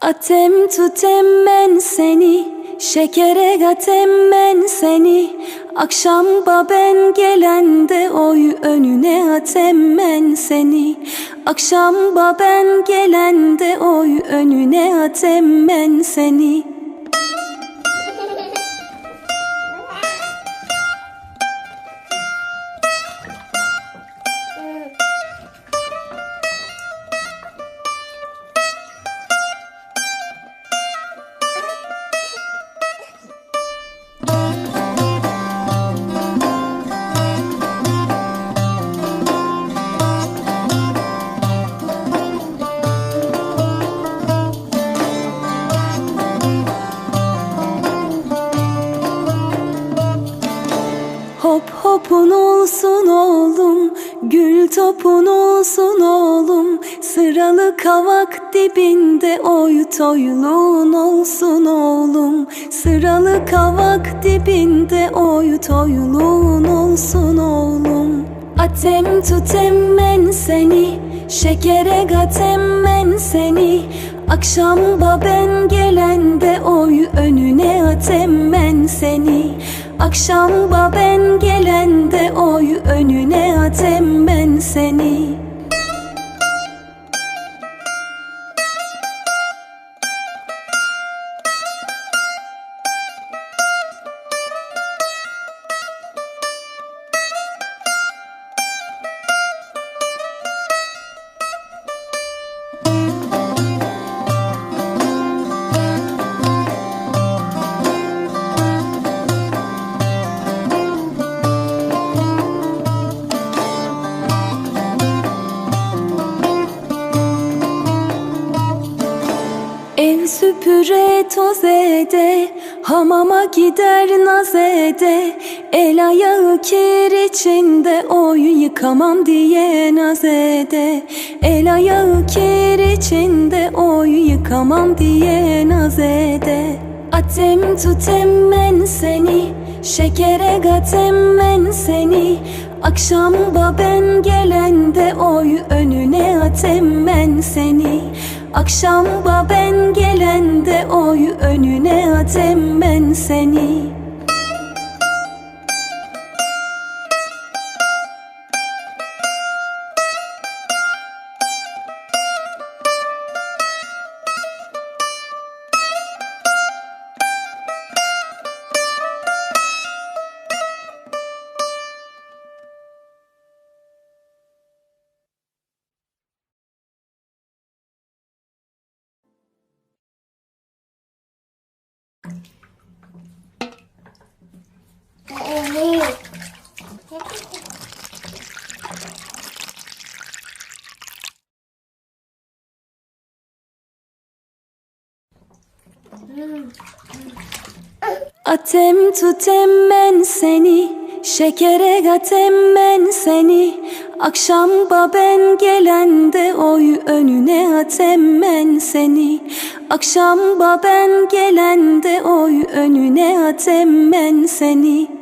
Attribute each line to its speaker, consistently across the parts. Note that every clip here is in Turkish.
Speaker 1: Atem tutem ben seni Şekere gatem ben seni. Akşam baben gelende oy önüne atem ben seni. Akşam baben gelende oy önüne atem ben seni Hop hopun olsun oğlum Gül topun olsun oğlum. Sıralı kavak dibinde oy toyluğun olsun oğlum. Sıralı kavak dibinde oy toyluğun olsun oğlum. Atem tutem ben seni Şekere gatem ben seni. Akşam baben gelende oy önüne atem ben seni Akşam baben gelende oy önüne atem ben seni Hamama gider naz ede El ayağı kir içinde Oy yıkamam diye naz ede El ayağı kir içinde Oy yıkamam diye naz ede Atem tutem ben seni Şekere gatem ben seni. Akşam baben gelende Oy önüne atem ben seni Akşam baben gelende oy önüne atem ben seni Atem tutem ben seni Şekere gatem ben seni. Akşam baben gelende oy önüne atem ben seni. Akşam baben gelende oy önüne atem ben seni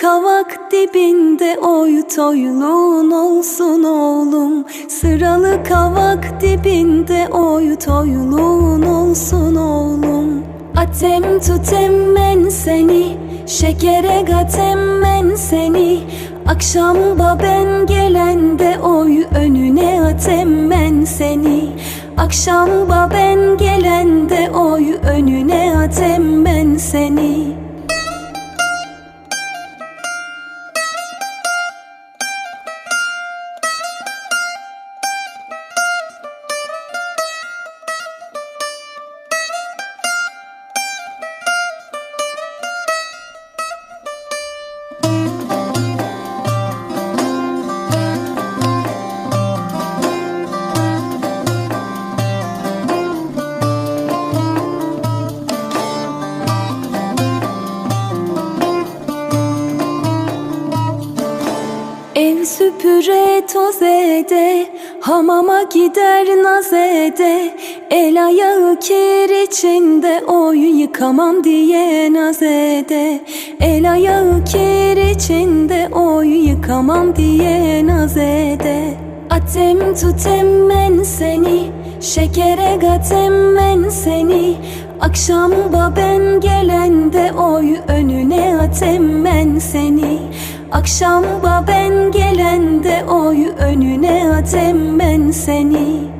Speaker 1: kavak dibinde Oy toyluğun olsun oğlum. Sıralı kavak dibinde Oy toyluğun olsun oğlum. Atem tutem ben seni Şekere gatem ben seni. Akşam baben gelende Oy önüne atem ben seni. Akşam baben gelende oy önüne atem ben seni süpüre toz ede Hamama gider naz ede. El ayağı kir içinde Oy yıkamam diye naz ede. El ayağı kir içinde Oy yıkamam diye naz ede. Atem tutem men seni Şekere gatem men seni. Akşam ben gelende oy önüne atem men seni Akşam ben gelende oy önüne atem men seni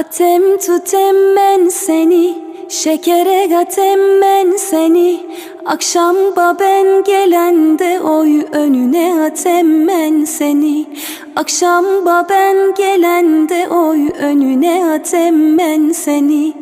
Speaker 1: Atem tutem men seni Şekere gatem men seni. Akşam ben gelende oy önüne atem men seni. Akşam ben gelende oy önüne atem men seni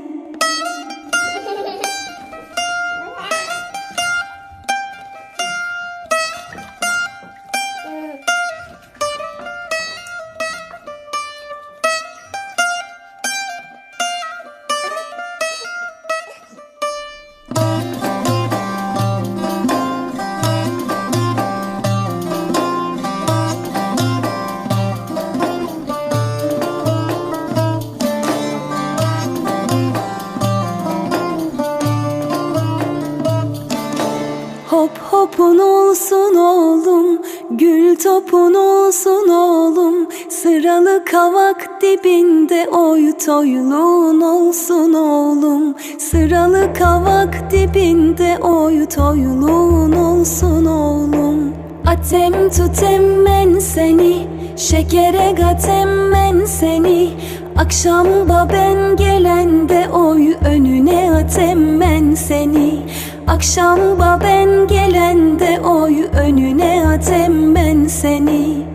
Speaker 1: Oy toyluğun olsun oğlum. Sıralı kavak dibinde Oy toyluğun olsun oğlum. Atem tutem men seni Şekere gatem men seni. Akşam ben gelende Oy önüne atem men seni. Akşam ben gelende oy önüne atem ben seni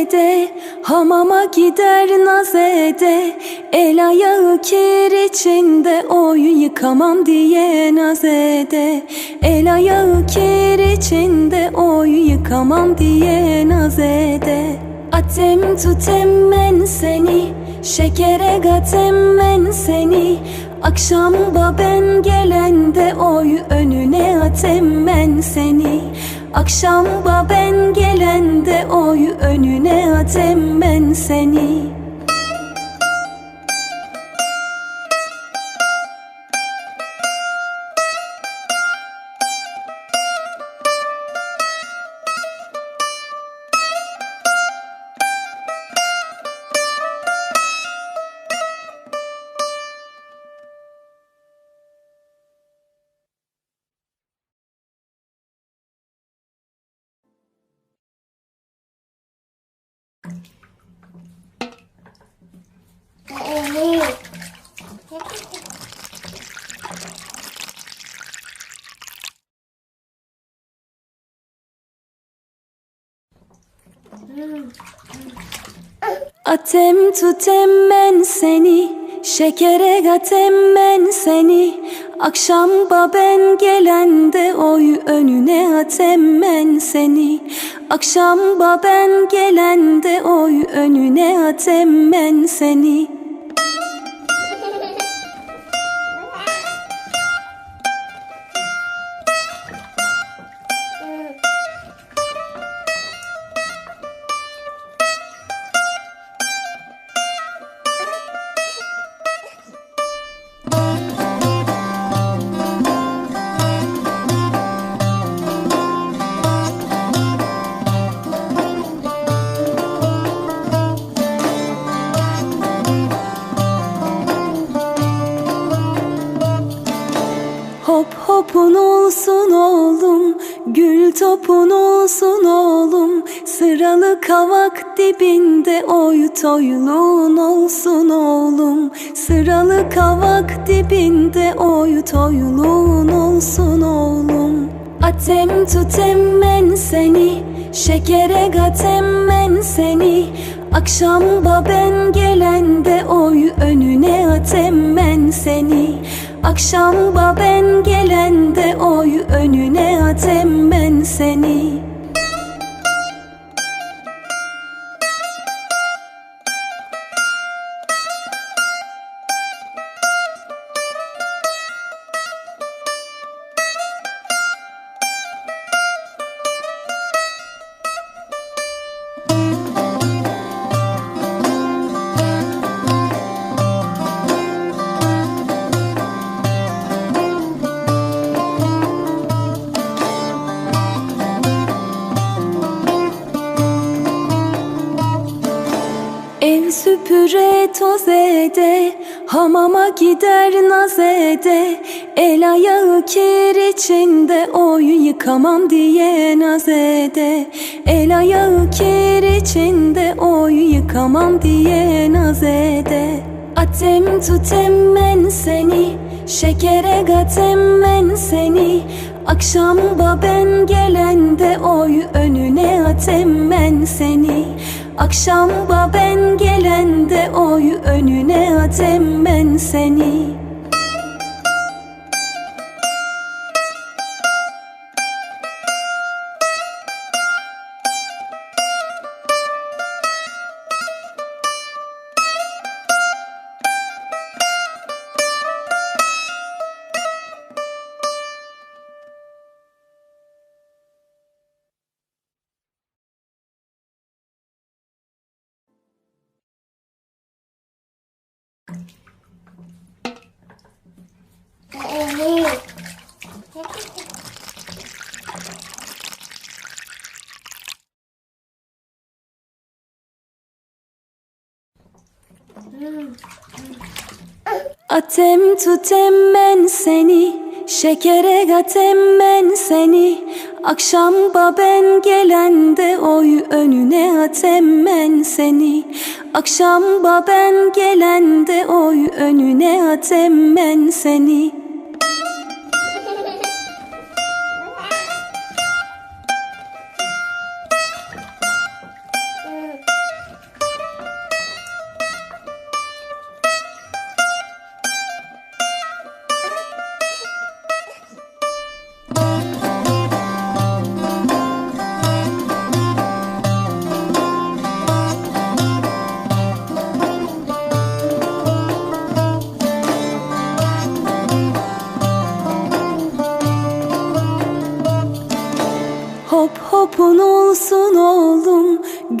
Speaker 1: ede Hamama gider naz ede El ayağı kir içinde Oy yıkamam diye naz ede El ayağı kir içinde Oy yıkamam diye naz ede Atem tutem men seni Şekere gatem men seni. Akşam ben gelende Oy önüne atem men seni Akşam ben gelende oy önüne atem ben seni Atem tutem men seni Şekere gatem men seni Akşam ben gelende oy önüne atem men seni. Akşam ben gelende oy önüne atem men seni Sıralı kavak dibinde oy toyluğun olsun oğlum. Sıralı kavak dibinde oy toyluğun olsun oğlum. Atem tutem ben seni Şekere gatem ben seni. Akşam ben gelende oy önüne atem ben seni. Akşam ben gelende oy önüne atem ben seni Hamama gider naz ede El ayağı kir içinde Oy yıkamam diye naz ede El ayağı kir içinde Oy yıkamam diye naz ede Atem tutem ben seni Şekere gatem ben seni. Akşam ben gelende Oy önüne atem ben seni Akşam ben gelende oy önüne atem ben seni Atem tutem ben seni Şekere gatem ben seni. Akşam ben gelende oy önüne atem ben seni. Akşam ben gelende oy önüne atem ben seni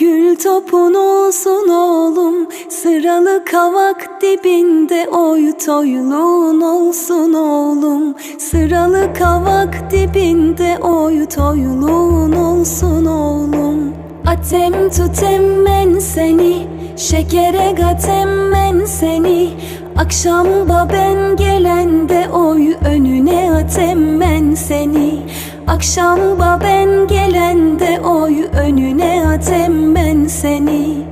Speaker 1: Gül topun olsun oğlum Sıralı kavak dibinde oy toyluğun olsun oğlum. Sıralı kavak dibinde oy toyluğun olsun oğlum. Atem tutem ben seni Şekere gatem ben seni. Akşam ben gelende oy önüne atem ben seni Akşam ben gelende oy önüne atem ben seni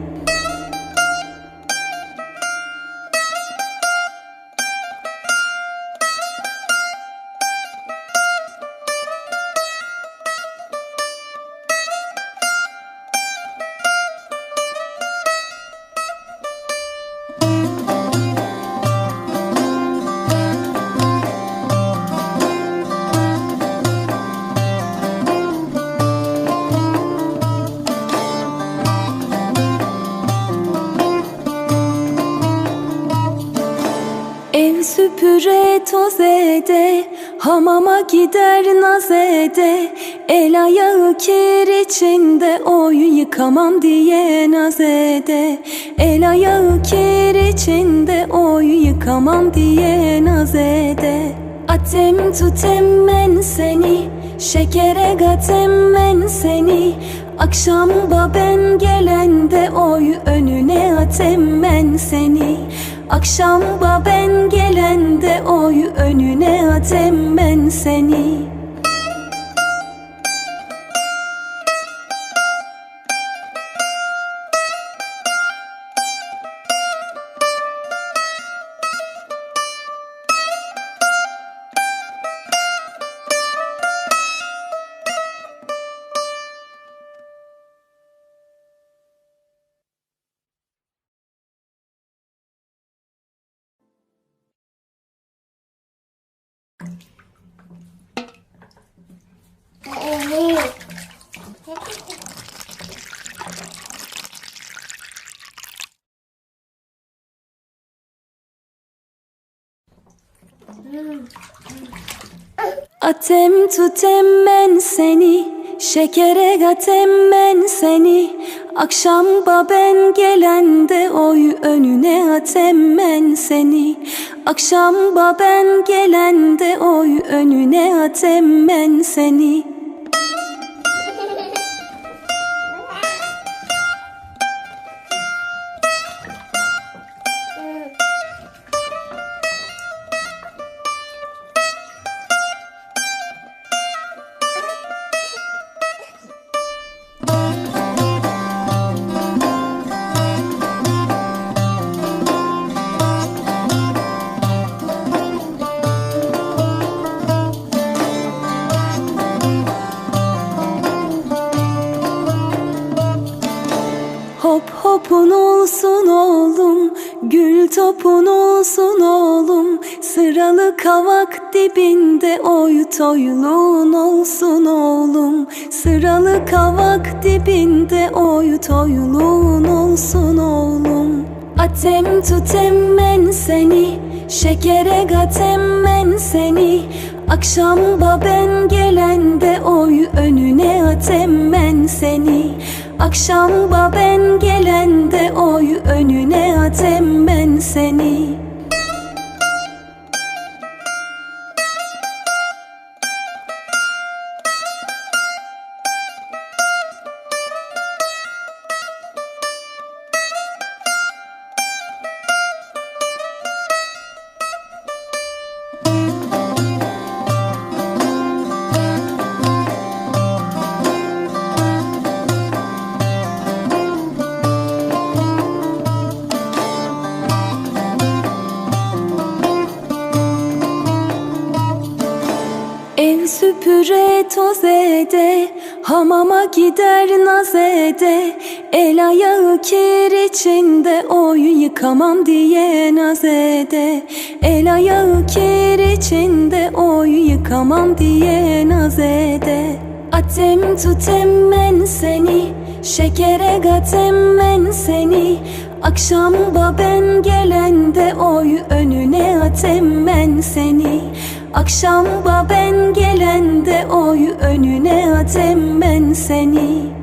Speaker 1: Hamama gider naz ede El ayağı kir içinde Oy yıkamam diye naz ede El ayağı kir içinde Oy yıkamam diye naz ede Atem tutem ben seni Şekere gatem ben seni. Akşam ben gelende Oy önüne atem ben seni Akşam ben gelende oy önüne atem ben seni Atem tutem ben seni Şekere gatem ben seni. Akşam baben gelende oy önüne atem ben seni. Akşam baben gelende oy önüne atem ben seni Gül topun olsun oğlum Sıralı kavak dibinde oy toyluğun olsun oğlum. Sıralı kavak dibinde oy toyluğun olsun oğlum. Atem tutem ben seni Şekere gatem ben seni. Akşam baben gelende oy önüne atem ben seni Akşam baben gelende oy önüne atem ben seni süpüre toz ede Hamama gider naz ede El ayağı kir içinde Oy yıkamam diye naz ede El ayağı kir içinde Oy yıkamam diye naz ede Atem tutem ben seni Şekere gatem ben seni. Akşam baben gelende Oy önüne atem ben seni Akşam baben gelende oy önüne atem ben seni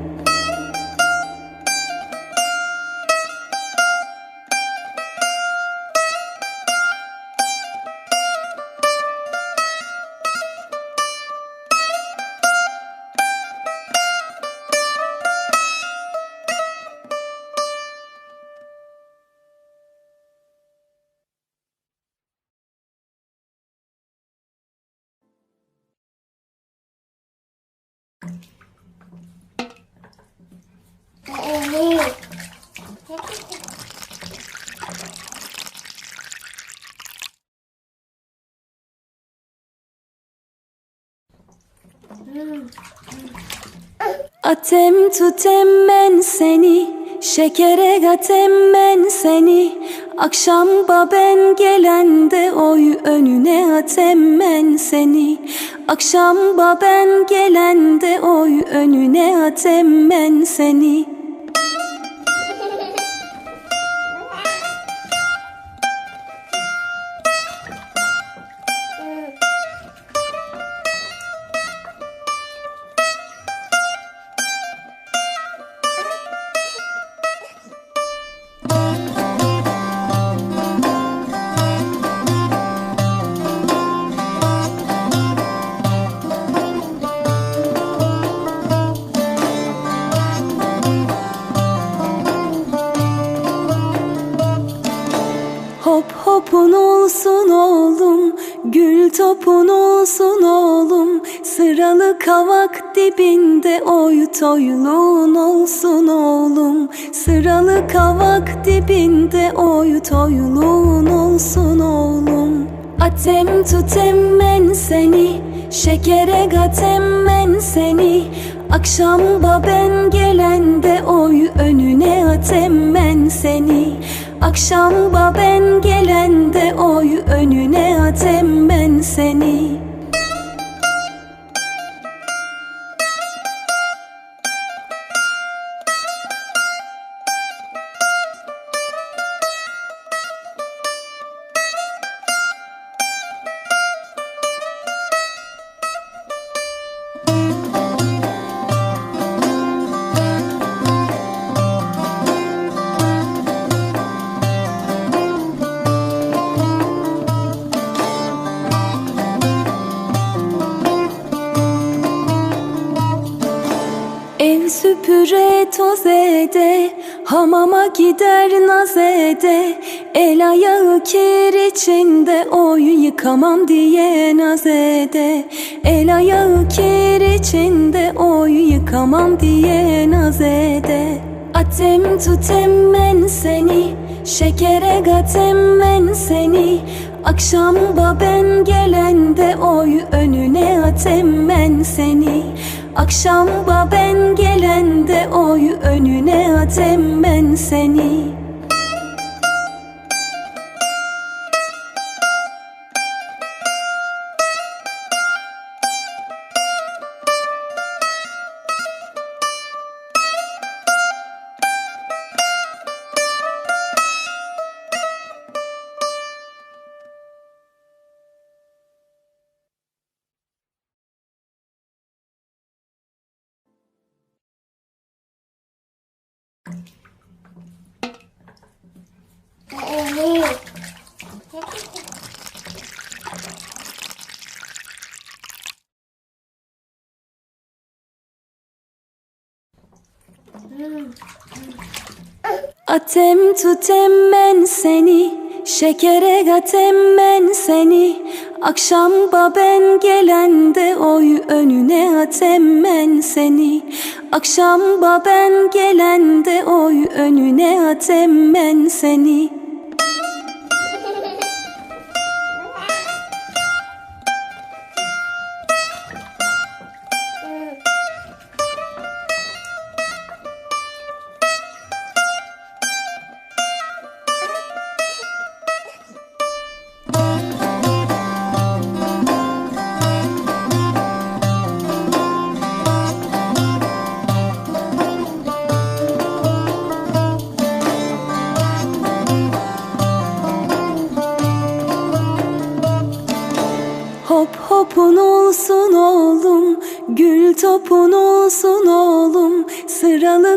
Speaker 1: Atem tutem ben seni Şekere gatem ben seni. Akşam baben gelende oy önüne atem ben seni. Akşam baben gelende oy önüne atem ben seni oy toyluğun olsun oğlum. Sıralı kavak dibinde oy toyluğun olsun oğlum. Atem tutem men seni Şekere gatem men seni. Akşam baben gelende oy önüne atem men seni. Akşam baben gelende oy önüne atem ben seni süpüre toz ede Hamama gider naz ede. El ayağı kir içinde Oy yıkamam diye naz ede. El ayağı kir içinde Oy yıkamam diye naz ede. Atem tutem men seni Şekere gatem men seni. Akşam baben gelende Oy önüne atem men seni Akşam baben gelende oy önüne atem ben seni Atem tutem ben seni Şekere gatem ben seni. Akşam baben gelende oy önüne atem ben seni. Akşam baben gelende oy önüne atem ben seni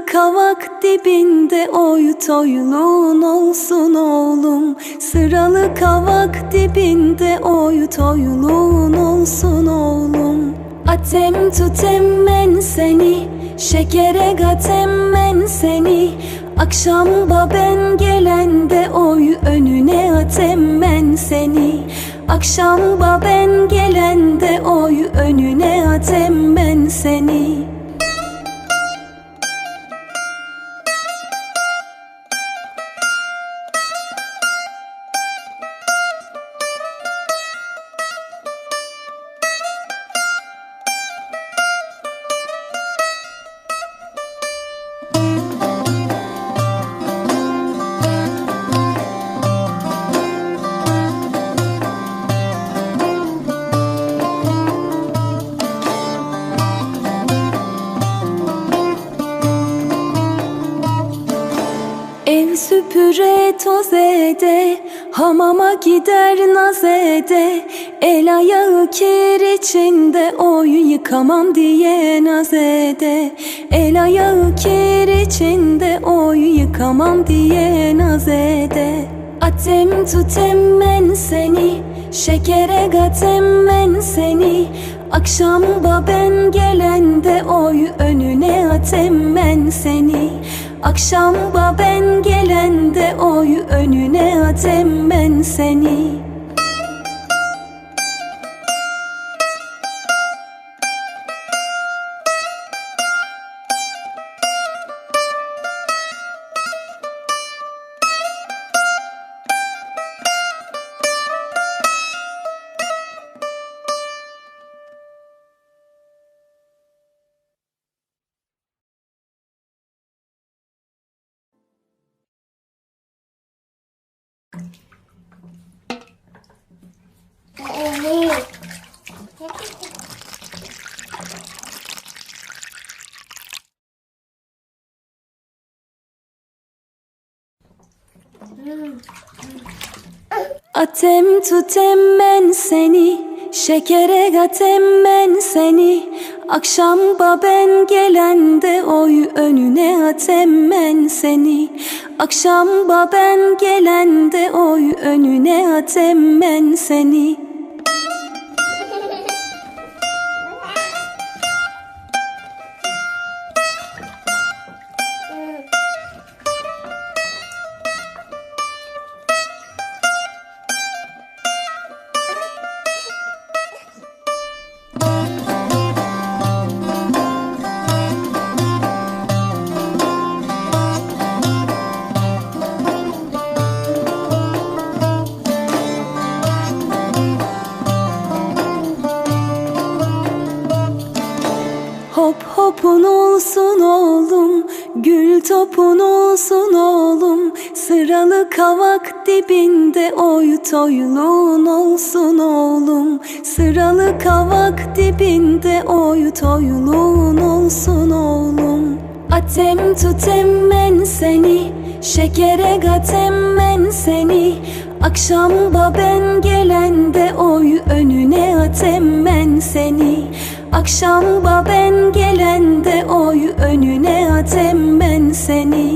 Speaker 1: Kavak dibinde oy toyluğun olsun oğlum. Sıralı kavak dibinde oy toyluğun olsun oğlum. Atem tutem men seni Şekere gatem men seni. Akşam baben gelende oy önüne atem ben seni. Akşam baben gelende oy önüne atem ben seni ede Hamama gider naz ede El ayağı kir içinde Oy yıkamam diye naz ede El ayağı kir içinde Oy yıkamam diye naz ede Atem tutem men seni Şekere gatem men seni. Akşam baben gelende Oy önüne atem ben seni Akşam baben gelende oy önüne atem ben seni Atem tutem ben seni Şekere gatem ben seni. Akşam baben gelende oy önüne atem ben seni. Akşam baben gelende oy önüne atem ben seni topun olsun oğlum Sıralı kavak dibinde oy toyluğun olsun oğlum. Sıralı kavak dibinde oy toyluğun olsun oğlum. Atem tutem ben seni Şekere gatem ben seni. Akşam baben gelende oy önüne atem ben seni Akşam baben gelende oy önüne atem ben seni